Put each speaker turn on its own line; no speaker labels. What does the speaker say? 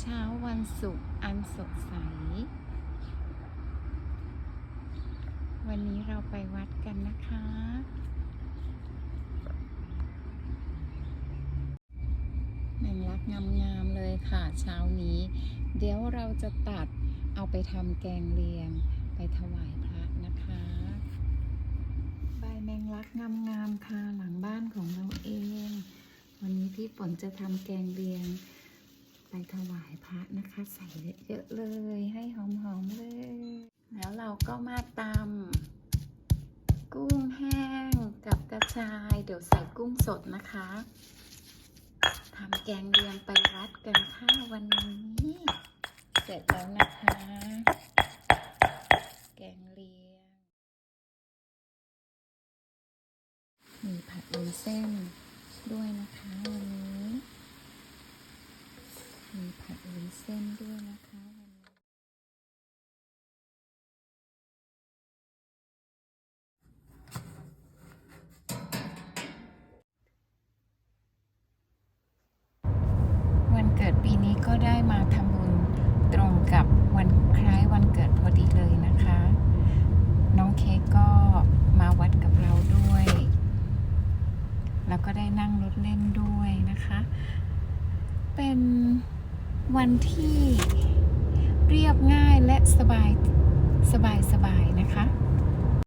เช้าวันศุกร์อันสดใส วันนี้เราไปวัดกันนะคะ แมงลักงามๆเลยค่ะเช้านี้ เดี๋ยวเราจะตัดเอาไปทำแกงเลียงไปถวายพระนะคะ ใบแมงลักงามๆค่ะหลังบ้านของเราเอง วันนี้พี่ฝนจะทำแกงเลียง ถวายพระนะคะ ใส่เยอะๆเลย ให้หอมๆเลย แล้วเราก็มาตำกุ้งแห้งกับกระชาย เดี๋ยวใส่กุ้งสดนะคะทำแกงเลียงไปวัดกันค่ะวันนี้ เสร็จแล้วนะคะ แกงเลียง มีผัดวุ้นเส้นด้วยนะคะวันนี้ มีผัด วุ้นเส้นด้วยนะคะวันนี้วันเกิดปีนี้ก็ได้มาทำบุญตรงกับวันคล้ายวันเกิดพอดีเลยนะคะ น้องเค้กก็มาวัดกับเราด้วย แล้วก็ได้นั่งรถเล่นด้วยนะคะ วันที่เรียบง่ายและสบายสบายสบายนะคะ